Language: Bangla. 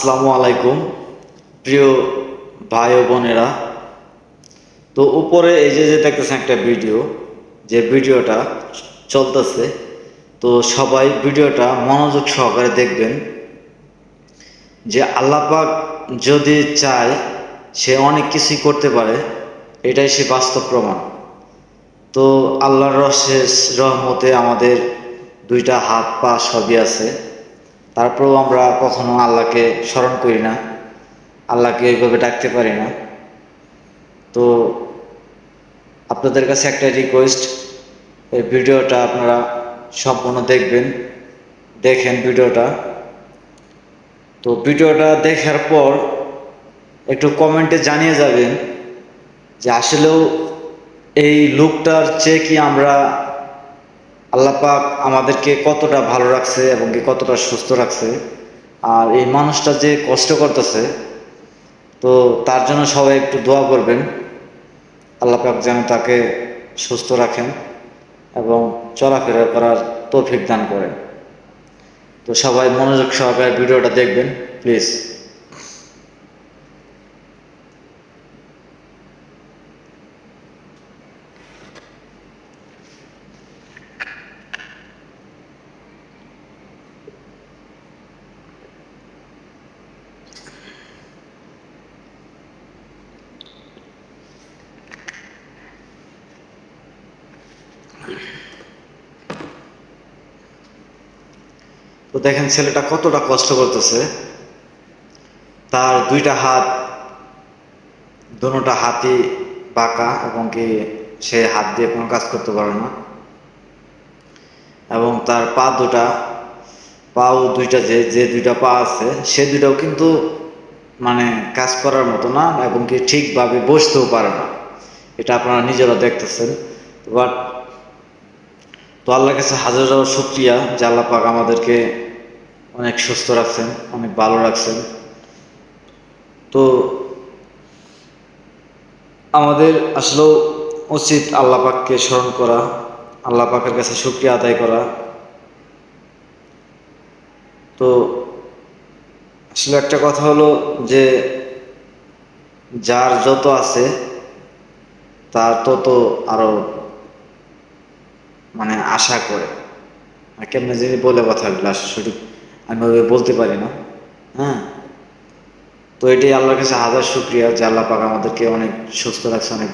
আসসালামু আলাইকুম, প্রিয় ভাই ও বোনেরা। তো উপরে এই যে যে দেখতেছেন একটা ভিডিও, যে ভিডিওটা চলতেছে, তো সবাই ভিডিওটা মনোযোগ সহকারে দেখবেন। যে আল্লাপাক যদি চায়, সে অনেক কিছুই করতে পারে, এটাই সে বাস্তব প্রমাণ। তো আল্লাহর রহমতে আমাদের দুইটা হাত পা সবই আছে। তারপরেও আমরা কখনো আল্লাহকে স্মরণ করি না, আল্লাহকে এইভাবে ডাকতে পারি না। তো আপনাদের কাছে একটা রিকোয়েস্ট এই ভিডিওটা আপনারা সম্পূর্ণ দেখবেন, দেখেন ভিডিওটা। তো ভিডিওটা দেখার পর একটু কমেন্টে জানিয়ে যাবেন যে আসলেও এই লুকটার চেয়ে কি আমরা আল্লাহ পাক আমাদেরকে কতটা ভালো রাখছে এবং কি কতটা সুস্থ রাখছে। আর এই মানুষটা যে কষ্ট করতেছে, তো তার জন্য সবাই একটু দোয়া করবেন। আল্লাহ পাক যেন তাকে সুস্থ রাখেন এবং চলাফেরা করার তৌফিক দান করেন। তো সবাই মনোযোগ সহকারে ভিডিওটা দেখবেন, প্লিজ। তো দেখেন ছেলেটা কতটা কষ্ট করতেছে। তার দুইটা হাত, দুটা হাতই বাঁকা এবং কি সে হাত দিয়ে কোনো কাজ করতে পারে না। এবং তার পা দুটা, পাও দুইটা, যে যে দুইটা পা আছে, সে দুইটাও কিন্তু মানে কাজ করার মতো না এবং কি ঠিকভাবে বসতেও পারে না। এটা আপনারা নিজেরা দেখতেছেন। বাট তো আল্লাহ কাছে হাজার হাজার শুক্রিয়া যে আল্লাহ পাক আমাদেরকে অনেক সুস্থ রাখছেন, অনেক ভালো রাখছেন। তো আমাদের আসলেও উচিত আল্লাহ পাককে স্মরণ করা, আল্লাহ পাকের কাছে শুক্রিয়া আদায় করা। তো আসলে একটা কথা হলো যে, যার যত আছে, তার তত আরও মানে আশা করে। কেমনে যিনি বলে কথাগুলো সঠিক আমি ওইভাবে বলতে পারি না। হ্যাঁ? তো এটাই আল্লাহর কাছে হাজার শুক্রিয়া যে আল্লাহ পাক আমাদেরকে অনেক সুস্থ রাখছে, অনেক